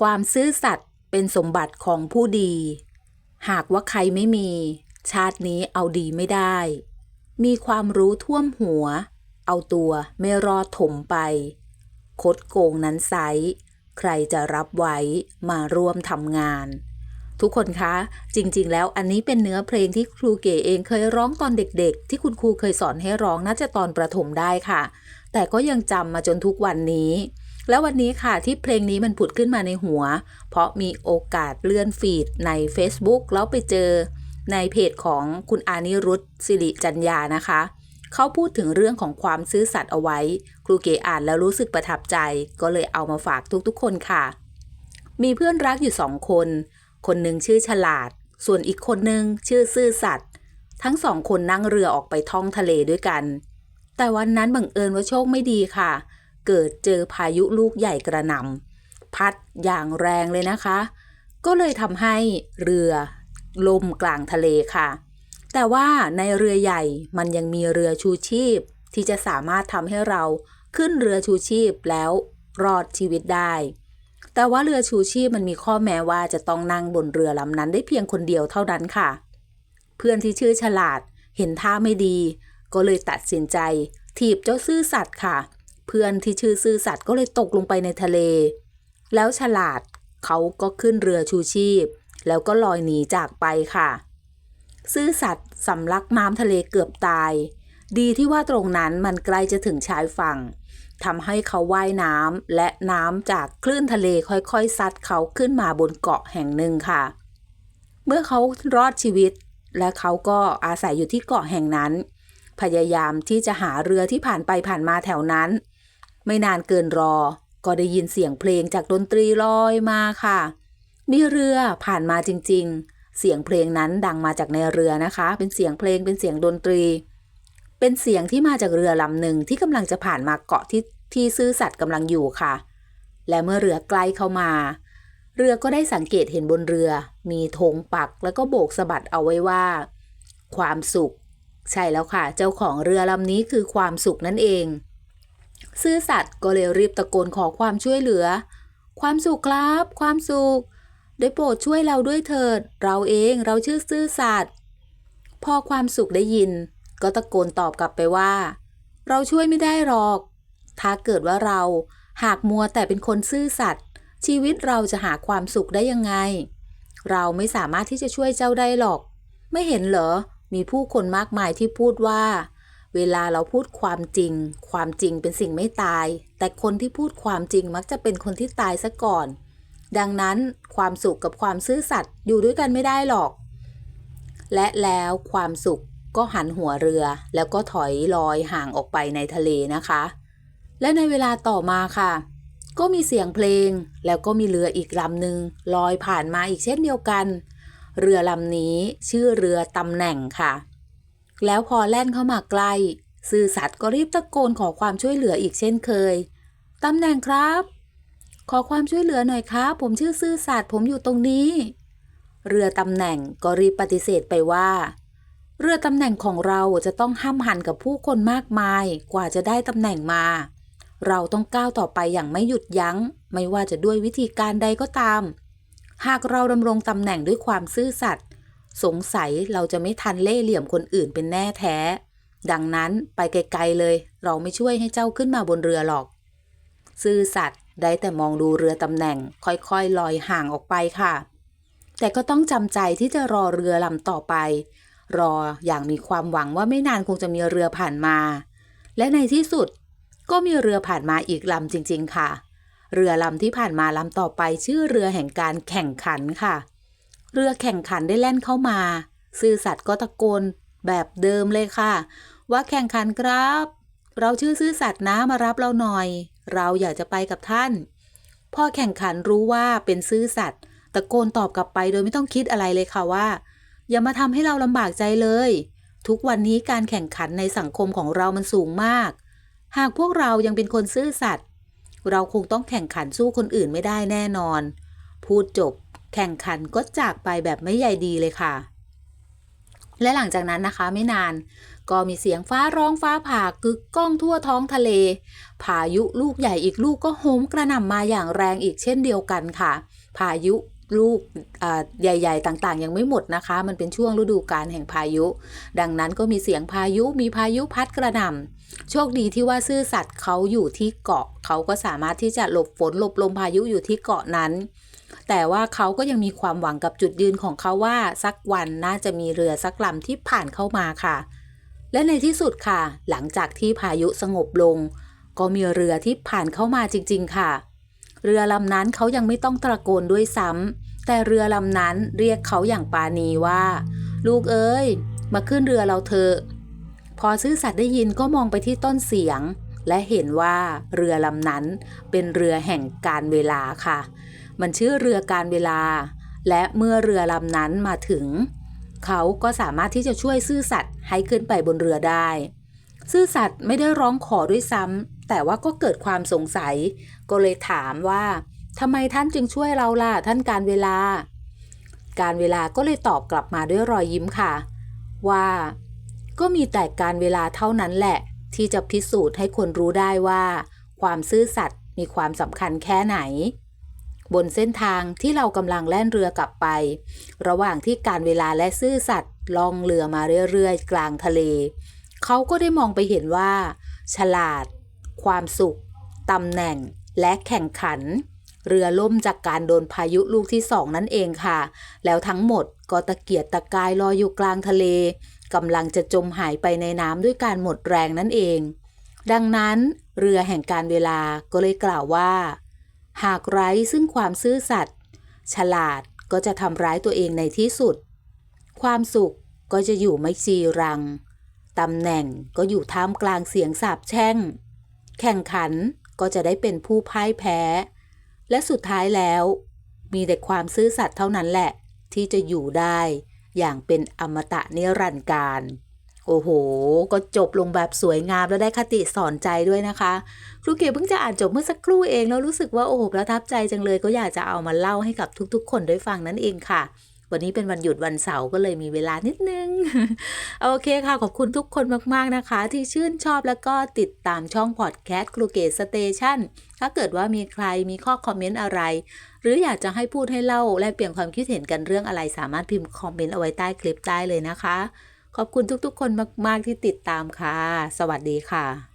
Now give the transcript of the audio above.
ความซื่อสัตย์เป็นสมบัติของผู้ดี หากว่าใครไม่มี ชาตินี้เอาดีไม่ได้ มีความรู้ท่วมหัว เอาตัวไม่รอดถมไป คดโกงนั้นไซใครจะรับไว้มาร่วมทำงาน ทุกคนคะ จริง ๆ แล้วอันนี้เป็นเนื้อเพลงที่ครูเก๋เองเคยร้องตอนเด็ก ๆ ที่คุณครูเคยสอนให้ร้องน่าจะตอนประถมได้ค่ะ แต่ก็ยังจำมาจนทุกวันนี้ แล้ววันนี้ค่ะที่เพลงนี้มันผุดขึ้นมาในหัว เพราะมีโอกาสเลื่อนฟีดใน Facebook แล้วไปเจอในเพจของคุณอานิรุตสิริจัญญานะคะ เขาพูดถึงเรื่องของความซื่อสัตย์เอาไว้ ครูเก๋อ่านแล้วรู้สึกประทับใจ ก็เลยเอามาฝากทุกๆ คนค่ะ มีเพื่อนรักอยู่สองคน คนหนึ่งชื่อฉลาด ส่วนอีกคนหนึ่งชื่อซื่อสัตย์ทั้งสองคนนั่งเรือออกไปท่องทะเลด้วยกัน แต่วันนั้นบังเอิญว่าโชคไม่ดีค่ะ เกิดเจอพายุลูกใหญ่กระหน่ำพัดอย่างแรงเลยนะคะ ก็เลยทำให้เรือล่มกลางทะเลค่ะ แต่ว่าในเรือใหญ่มันยังมีเรือชูชีพ ที่จะสามารถทำให้เราขึ้นเรือชูชีพแล้วรอดชีวิตได้ แต่ว่าเรือชูชีพมันมีข้อแม้ว่าจะต้องนั่งบนเรือลำนั้นได้เพียงคนเดียวเท่านั้นค่ะ เพื่อนที่ชื่อฉลาดเห็นท่าไม่ดี ก็เลยตัดสินใจถีบเจ้าซื่อสัตย์ค่ะ เพื่อนที่ชื่อซื่อสัตย์ก็เลยตกลงไปในทะเล แล้วฉลาดเขาก็ขึ้นเรือชูชีพ แล้วก็ลอยหนีจากไปค่ะ ซื่อสัตย์สำลักม้ามทะเลเกือบตาย ดีที่ว่าตรงนั้นมันใกล้จะถึงชายฝั่งทำให้เขาว่ายน้ำและน้ำจากคลื่นทะเลค่อยๆ ซัดเขาขึ้นมาบนเกาะแห่งหนึ่งค่ะ เมื่อเขารอดชีวิต และเขาก็อาศัยอยู่ที่เกาะแห่งนั้น พยายามที่จะหาเรือที่ผ่านไปผ่านมาแถวนั้น ไม่นานเกินรอ ก็ได้ยินเสียงเพลงจากดนตรีลอยมาค่ะ มีเรือผ่านมาจริง ๆ เสียงเพลงนั้นดังมาจากในเรือนะคะ เป็นเสียงเพลงเป็นเสียงดนตรี เป็นเสียงที่มาจากเรือลำหนึ่งที่กำลังจะผ่านมาเกาะที่ที่ซื่อสัตย์กำลังอยู่ค่ะ และเมื่อเรือใกล้เข้ามา เรือก็ได้สังเกตเห็นบนเรือ มีธงปักแล้วก็โบกสะบัดเอาไว้ว่า ความสุข ใช่แล้วค่ะ เจ้าของเรือลำนี้คือความสุขนั่นเอง ซื่อสัตย์ก็เลยรีบตะโกนขอความช่วยเหลือ ความสุขครับ ความสุขได้โปรดช่วยเราด้วยเถิด เราเองเราชื่อซื่อสัตย์พอความสุขได้ยิน ก็ตะโกนตอบกลับไปว่า เราช่วยไม่ได้หรอก ถ้าเกิดว่าเราหากมัวแต่เป็นคนซื่อสัตย์ชีวิตเราจะหาความสุขได้ยังไง เราไม่สามารถที่จะช่วยเจ้าได้หรอก ไม่เห็นเหรอ มีผู้คนมากมายที่พูดว่า เวลาเราพูดความจริง ความจริงเป็นสิ่งไม่ตาย แต่คนที่พูดความจริงมักจะเป็นคนที่ตายซะก่อน ดังนั้นความสุขกับความซื่อสัตย์อยู่ด้วยกันไม่ได้หรอก และแล้วความสุขก็หันหัวเรือ แล้วก็ถอยลอยห่างออกไปในทะเลนะคะ และในเวลาต่อมาค่ะ ก็มีเสียงเพลง แล้วก็มีเรืออีกลำหนึ่งลอยผ่านมาอีกเช่นเดียวกัน เรือลำนี้ชื่อเรือตำแหน่งค่ะ แล้วพอแล่นเข้ามาใกล้ซื่อสัตย์ก็รีบตะโกนขอความช่วยเหลืออีกเช่นเคย ตำแหน่งครับ ขอความช่วยเหลือหน่อยครับ ผมชื่อซื่อสัตย์ผมอยู่ตรงนี้ เรือตำแหน่งก็รีบปฏิเสธไปว่า เรือตำแหน่งของเราจะต้องห้ามหันกับผู้คนมากมาย กว่าจะได้ตำแหน่งมา เราต้องก้าวต่อไปอย่างไม่หยุดยัง้ง ไม่ว่าจะด้วยวิธีการใดก็ตาม หากเราดำรงตำแหน่งด้วยความซื่อสัตย์ สงสัยเราจะไม่ทันเล่เหลี่ยมคนอื่นเป็นแน่แท้ ดังนั้นไปไกลๆเลย เราไม่ช่วยให้เจ้าขึ้นมาบนเรือหรอก ซื่อสัตย์ได้แต่มองดูเรือตำแหน่ง ค่อยๆลอยห่างออกไปค่ะ แต่ก็ต้องจำใจที่จะรอเรือลำต่อไป รออย่างมีความหวังว่าไม่นานคงจะมีเรือผ่านมา และในที่สุดก็มีเรือผ่านมาอีกลำจริง ๆ ค่ะ เรือลำที่ผ่านมาลำต่อไปชื่อเรือแห่งการแข่งขันค่ะ เรือแข่งขันได้แล่นเข้ามา ซื่อสัตย์ก็ตะโกนแบบเดิมเลยค่ะ ว่าแข่งขันครับ เราชื่อซื่อสัตย์นะมารับเราหน่อย เราอยากจะไปกับท่านพ่อแข่งขันรู้ว่าเป็นซื่อสัตย์ตะโกนตอบกลับไปโดยไม่ต้องคิดอะไรเลยค่ะว่า อย่ามาทำให้เราลำบากใจเลย ทุกวันนี้การแข่งขันในสังคมของเรามันสูงมาก หากพวกเรายังเป็นคนซื่อสัตย์เราคงต้องแข่งขันสู้คนอื่นไม่ได้แน่นอน พูดจบ แข่งขันก็จากไปแบบไม่ใยดีเลยค่ะ และหลังจากนั้นนะคะไม่นาน ก็มีเสียงฟ้าร้องฟ้าผ่ากึกก้องทั่วท้องทะเล พายุลูกใหญ่อีกลูกก็โหมกระหน่ำมาอย่างแรงอีกเช่นเดียวกันค่ะ พายุลูกใหญ่ ๆ ต่างๆ ยังไม่หมดนะคะ มันเป็นช่วงฤดูกาลแห่งพายุ ดังนั้นก็มีเสียงพายุมีพายุพัดกระหน่ำโชคดีที่ว่าซื่อสัตย์เขาอยู่ที่เกาะ เขาก็สามารถที่จะหลบฝนหลบลมพายุอยู่ที่เกาะนั้น แต่ว่าเขาก็ยังมีความหวังกับจุดยืนของเขาว่าสักวันน่าจะมีเรือสักลำที่ผ่านเข้ามาค่ะ และในที่สุดค่ะ หลังจากที่พายุสงบลง ก็มีเรือที่ผ่านเข้ามาจริง ๆ ค่ะ เรือลำนั้นเขายังไม่ต้องตะโกนด้วยซ้ำแต่เรือลำนั้นเรียกเขาอย่างปาณีว่า ลูกเอ้ย มาขึ้นเรือเราเถอะพอซื่อสัตย์ได้ยินก็มองไปที่ต้นเสียง และเห็นว่าเรือลำนั้นเป็นเรือแห่งการเวลาค่ะ มันชื่อเรือการเวลา และเมื่อเรือลำนั้นมาถึง เขาก็สามารถที่จะช่วยซื่อสัตย์ให้ขึ้นไปบนเรือได้ ซื่อสัตย์ไม่ได้ร้องขอด้วยซ้ำแต่ว่าก็เกิดความสงสัย ก็เลยถามว่าทำไมท่านจึงช่วยเราล่ะท่านการเวลา การเวลาก็เลยตอบกลับมาด้วยรอยยิ้มค่ะ ว่าก็มีแต่การเวลาเท่านั้นแหละ ที่จะพิสูจน์ให้คนรู้ได้ว่า ความซื่อสัตย์มีความสำคัญแค่ไหน บนเส้นทางที่เรากำลังแล่นเรือกลับไป ระหว่างที่การเวลาและซื่อสัตย์ล่องเรือมาเรื่อยๆ กลางทะเล เขาก็ได้มองไปเห็นว่า ฉลาด ความสุขตำแหน่งและแข่งขัน เรือล่มจากการโดนพายุลูกที่สองนั่นเองค่ะ แล้วทั้งหมดก็ตะเกียกตะกายลอยอยู่กลางทะเลกำลังจะจมหายไปในน้ำด้วยการหมดแรงนั่นเอง ดังนั้น เรือแห่งการเวลาก็เลยกล่าวว่า หากไร้ซึ่งความซื่อสัตย์ฉลาดก็จะทำร้ายตัวเองในที่สุด ความสุขก็จะอยู่ไม่จีรังตำแหน่งก็อยู่ท่ามกลางเสียงสาบแช่ง แข่งขันก็จะได้เป็นผู้พ่ายแพ้ และสุดท้ายแล้ว มีแต่ความซื่อสัตย์เท่านั้นแหละ ที่จะอยู่ได้อย่างเป็นอมตะนิรันดร์การ โอ้โห ก็จบลงแบบสวยงามและได้คติสอนใจด้วยนะคะ ครูเก๋เพิ่งจะอ่านจบเมื่อสักครู่เองแล้วรู้สึกว่าโอ้โหประทับใจจังเลยก็อยากจะเอามาเล่าให้กับทุกๆ คนได้ฟังนั่นเองค่ะวันนี้เป็นวันหยุดวันเสาร์ก็เลยมีเวลานิดนึง โอเคค่ะ ขอบคุณทุกคนมากๆนะคะ ที่ชื่นชอบแล้วก็ติดตามช่องพอดแคสต์ครูเก๋สเตชันถ้าเกิดว่ามีใครมีข้อคอมเมนต์อะไร หรืออยากจะให้พูดให้เล่า แลกเปลี่ยนความคิดเห็นกันเรื่องอะไรสามารถพิมพ์คอมเมนต์เอาไว้ใต้คลิปได้เลยนะคะ ขอบคุณทุกๆ คนมาก ๆ ที่ติดตามค่ะ สวัสดีค่ะ